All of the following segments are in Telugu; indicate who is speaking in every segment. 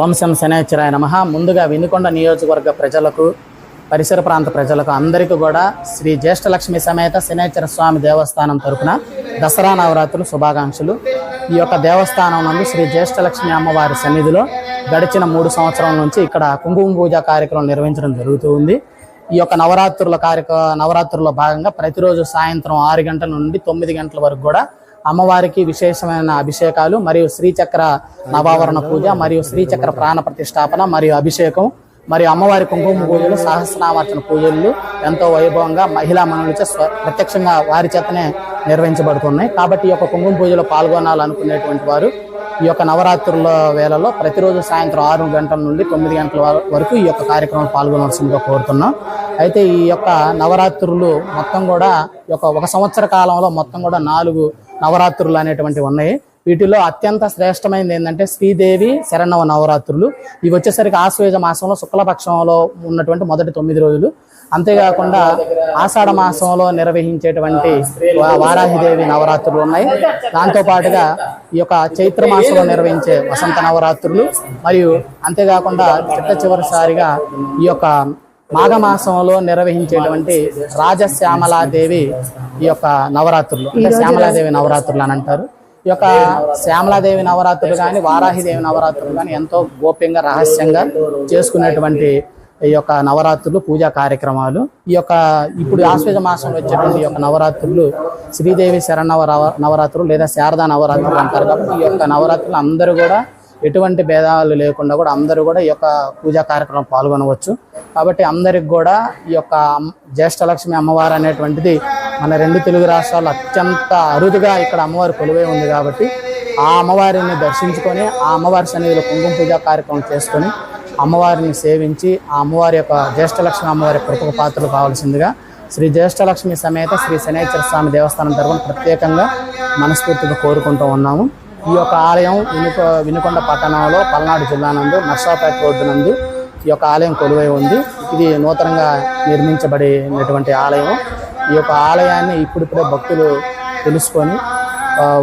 Speaker 1: ఓం శం శనేశ్వరాయ నమ. ముందుగా వినుకొండ నియోజకవర్గ ప్రజలకు పరిసర ప్రాంత ప్రజలకు అందరికీ కూడా శ్రీ జ్యేష్ఠలక్ష్మి సమేత శనేశ్వర స్వామి దేవస్థానం తరఫున దసరా నవరాత్రులు శుభాకాంక్షలు. ఈ యొక్క దేవస్థానం నందు శ్రీ జ్యేష్ఠలక్ష్మి అమ్మవారి సన్నిధిలో గడిచిన మూడు సంవత్సరాల నుంచి ఇక్కడ కుంకుమ పూజ కార్యక్రమం నిర్వహించడం జరుగుతూ ఉంది. ఈ యొక్క నవరాత్రుల కార్యక్రమ నవరాత్రుల్లో భాగంగా ప్రతిరోజు సాయంత్రం ఆరు గంటల నుండి తొమ్మిది గంటల వరకు కూడా అమ్మవారికి విశేషమైన అభిషేకాలు మరియు శ్రీచక్ర నవావరణ పూజ మరియు శ్రీచక్ర ప్రాణ ప్రతిష్టాపన మరియు అభిషేకం మరియు అమ్మవారి కుంకుమ పూజలు సహస్రనామార్చన పూజలు ఎంతో వైభవంగా మహిళా మనులచే స్వ- ప్రత్యక్షంగా వారి చేతనే నిర్వహించబడుతున్నాయి. కాబట్టి ఈ యొక్క కుంకుమ పూజలో పాల్గొనాలనుకునేటువంటి వారు ఈ యొక్క నవరాత్రుల వేళలో ప్రతిరోజు సాయంత్రం ఆరు గంటల నుండి తొమ్మిది గంటల వర- వరకు ఈ యొక్క కార్యక్రమం పాల్గొనవలసిందిగా కోరుతున్నాం. అయితే ఈ యొక్క నవరాత్రులు మొత్తం కూడా యొక్క ఒక సంవత్సర కాలంలో మొత్తం కూడా నాలుగు నవరాత్రులు అనేటువంటివి ఉన్నాయి. వీటిలో అత్యంత శ్రేష్టమైనది ఏంటంటే శ్రీదేవి శరణవ నవరాత్రులు. ఇవి వచ్చేసరికి ఆశ్వేజ మాసంలో శుక్లపక్షంలో ఉన్నటువంటి మొదటి తొమ్మిది రోజులు. అంతేకాకుండా ఆషాఢ మాసంలో నిర్వహించేటువంటి వారాహిదేవి నవరాత్రులు ఉన్నాయి. దాంతో పాటుగా ఈ యొక్క చైత్ర మాసంలో నిర్వహించే వసంత నవరాత్రులు. మరియు అంతేకాకుండా చిట్ట చివరిసారిగా ఈ యొక్క మాఘమాసంలో నిర్వహించేటువంటి రాజశ్యామలాదేవి ఈ యొక్క నవరాత్రులు అంటే శ్యామలాదేవి నవరాత్రులు అని అంటారు. ఈ యొక్క శ్యామలాదేవి నవరాత్రులు కానీ వారాహిదేవి నవరాత్రులు కానీ ఎంతో గోప్యంగా రహస్యంగా చేసుకునేటువంటి ఈ యొక్క నవరాత్రులు పూజా కార్యక్రమాలు. ఈ యొక్క ఇప్పుడు ఆశ్వేజ మాసంలో వచ్చేటువంటి ఈ యొక్క నవరాత్రులు శ్రీదేవి శరణవ నవరాత్రులు లేదా శారదా నవరాత్రులు అంటారు. కాబట్టి ఈ యొక్క నవరాత్రులు అందరూ కూడా ఎటువంటి భేదాలు లేకుండా కూడా అందరూ కూడా ఈ యొక్క పూజా కార్యక్రమం పాల్గొనవచ్చు. కాబట్టి అందరికి కూడా ఈ యొక్క జ్యేష్ఠలక్ష్మి అమ్మవారు అనేటువంటిది మన రెండు తెలుగు రాష్ట్రాల్లో అత్యంత అరుదుగా ఇక్కడ అమ్మవారి కొలువై ఉంది కాబట్టి ఆ అమ్మవారిని దర్శించుకొని ఆ అమ్మవారి సన్నిధిలో కుంకుమ పూజ కార్యక్రమం చేసుకొని అమ్మవారిని సేవించి ఆ అమ్మవారి యొక్క జ్యేష్ఠలక్ష్మి అమ్మవారి కృపకు పాత్రలు కావాల్సిందిగా శ్రీ జ్యేష్ఠలక్ష్మి సమేత శ్రీ శనేశ్వర స్వామి దేవస్థానం తరఫున ప్రత్యేకంగా మనస్ఫూర్తిగా కోరుకుంటూ ఉన్నాము. ఈ యొక్క ఆలయం వినుకొ వినుకొండ పట్టణంలో పల్నాడు జిల్లా నందు నర్సాపేట రోడ్డు నందు ఈ యొక్క ఆలయం కొలువై ఉంది. ఇది నూతనంగా నిర్మించబడినటువంటి ఆలయం. ఈ యొక్క ఆలయాన్ని ఇప్పుడిప్పుడే భక్తులు తెలుసుకొని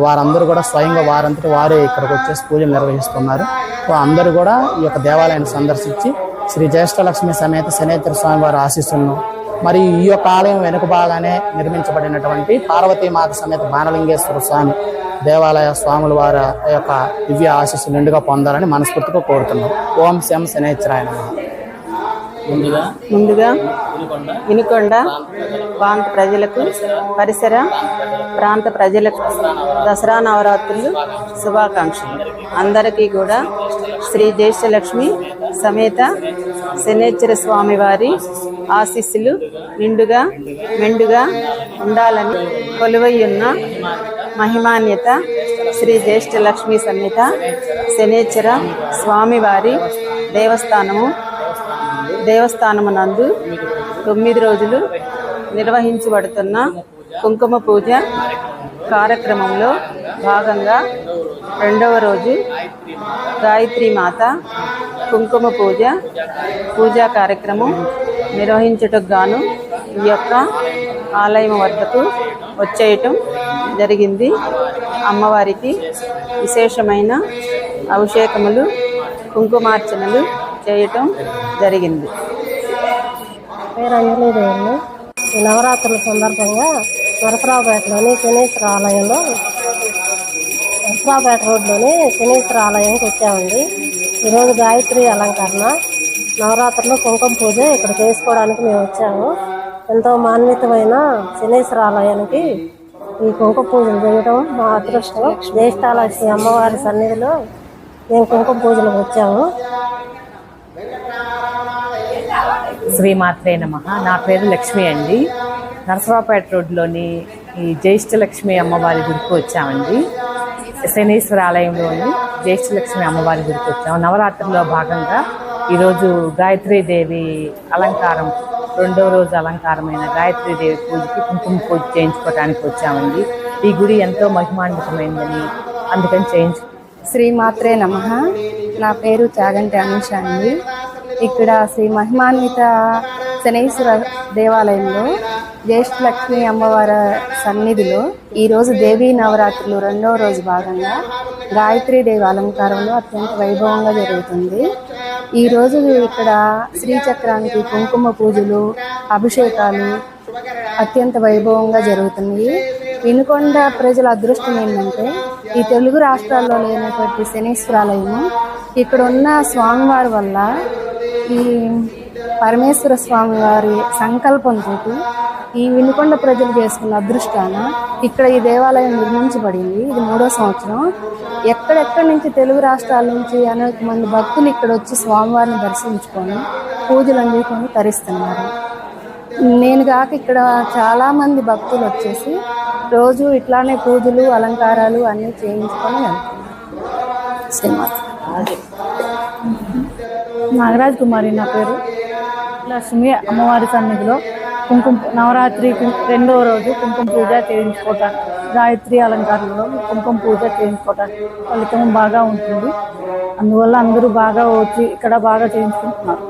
Speaker 1: వారందరూ కూడా స్వయంగా వారంతటి వారే ఇక్కడికి వచ్చేసి పూజలు నిర్వహిస్తున్నారు. సో అందరూ కూడా ఈ యొక్క దేవాలయాన్ని సందర్శించి శ్రీ జ్యేష్ఠలక్ష్మి సమేత శనేశ్వర స్వామి వారి ఆశీస్సులను మరి ఈ యొక్క ఆలయం వెనుక బాగానే నిర్మించబడినటువంటి పార్వతీమాత సమేత బాణలింగేశ్వర స్వామి దేవాలయ స్వాముల వారి యొక్క దివ్య ఆశీస్సులు నిండుగా పొందాలని మనస్ఫూర్తిగా కోరుతున్నాం ఓం శం శనేశ్వరాయ. ముందుగా
Speaker 2: ముందుగా వినుకొండ ప్రాంత ప్రజలకు పరిసర ప్రాంత ప్రజలకు దసరా నవరాత్రులు శుభాకాంక్షలు అందరికీ కూడా శ్రీ జ్యేష్ఠలక్ష్మి సమేత శనేశ్వర స్వామి వారి ఆశీస్సులు నిండుగా మెండుగా ఉండాలని కొలువయ్యున్న మహిమాన్యత శ్రీ జ్యేష్ఠ లక్ష్మీ సన్నిత శనేశ్వర స్వామివారి దేవస్థానము దేవస్థానము నందు తొమ్మిది రోజులు నిర్వహించబడుతున్న కుంకుమ పూజ కార్యక్రమంలో భాగంగా రెండవ రోజు గాయత్రి మాత కుంకుమ పూజ పూజా కార్యక్రమం నిర్వహించుటకు గాను ఈ యొక్క ఆలయం వద్దకు వచ్చేయటం జరిగింది. అమ్మవారికి విశేషమైన అభిషేకములు కుంకుమార్చనలు చేయటం జరిగింది.
Speaker 3: పేరు అంజలీదేవి ఈ నవరాత్రుల సందర్భంగా నరసరావుపేటలోని శనీశ్వర ఆలయంలో నరసరావుపేట రోడ్లోని శనీశ్వర ఆలయంకి వచ్చామండి. ఈరోజు గాయత్రి అలంకరణ. నవరాత్రులు కుంకుమ పూజ ఇక్కడ చేసుకోవడానికి మేము వచ్చాము. ఎంతో మాన్వితమైన శనేశ్వర ఆలయానికి ఈ కుంకుమ పూజలు చేయడం మా అదృష్టం. జ్యేష్ఠాలక్ష్మి అమ్మవారి సన్నిధిలో మేము కుంకుమ పూజలకు వచ్చాము.
Speaker 4: శ్రీమాత్రే నమ. నా పేరు లక్ష్మి అండి. నరసరావుపేట రోడ్లోని ఈ జ్యేష్ఠలక్ష్మి అమ్మవారి గుడికి వచ్చామండి. శనేశ్వర ఆలయంలోని జ్యేష్ఠలక్ష్మి అమ్మవారి గుడికి వచ్చాము నవరాత్రిలో భాగంగా ఈరోజు గాయత్రీదేవి అలంకారం రెండో రోజు అలంకారమైన గాయత్రీదేవి పూజకి కుంకుమ పూజ చేయించుకోవడానికి వచ్చామండి. ఈ గుడి ఎంతో మహిమాన్వితమైందని అందుకని చేయించు
Speaker 5: శ్రీమాత్రే నమ. నా పేరు చాగంటి అనుష అండి. ఇక్కడ శ్రీ మహిమాన్విత శనేశ్వర దేవాలయంలో జ్యేష్ఠ లక్ష్మి అమ్మవారి సన్నిధిలో ఈరోజు దేవీ నవరాత్రులు రెండవ రోజు భాగంగా గాయత్రీదేవి అలంకారంలో అత్యంత వైభవంగా జరుగుతుంది. ఈరోజు ఇక్కడ శ్రీచక్రానికి కుంకుమ పూజలు అభిషేకాలు అత్యంత వైభవంగా జరుగుతున్నాయి. వినుకొండ ప్రజల అదృష్టం ఏంటంటే ఈ తెలుగు రాష్ట్రాల్లో లేనటువంటి శనీశ్వరాలయము ఇక్కడ ఉన్న స్వామివారి వల్ల ఈ పరమేశ్వర స్వామి వారి సంకల్పంతో ఈ వినుకొండ ప్రజలు చేసుకున్న అదృష్టాన ఇక్కడ ఈ దేవాలయం నిర్మించబడింది. ఇది మూడో సంవత్సరం. ఎక్కడెక్కడి నుంచి తెలుగు రాష్ట్రాల నుంచి అనేక మంది భక్తులు ఇక్కడ వచ్చి స్వామివారిని దర్శించుకొని పూజలు అందుకొని తరిస్తున్నారు. నేను కాక ఇక్కడ చాలామంది భక్తులు వచ్చేసి రోజు ఇట్లానే పూజలు అలంకారాలు అన్నీ చేయించుకొని వెళ్తున్నారు.
Speaker 6: నాగరాజ్ కుమారి నా పేరు. లక్ష్మి అమ్మవారి సన్నిధిలో కుంకుమ నవరాత్రి రెండో రెండవ రోజు కుంకుమ పూజ చేయించుకోవటానికి గాయత్రి అలంకారంలో కుంకుమ పూజ చేయించుకోవటానికి ఫలితం బాగా ఉంటుంది. అందువల్ల అందరూ బాగా వచ్చి ఇక్కడ బాగా చేయించుకుంటున్నారు.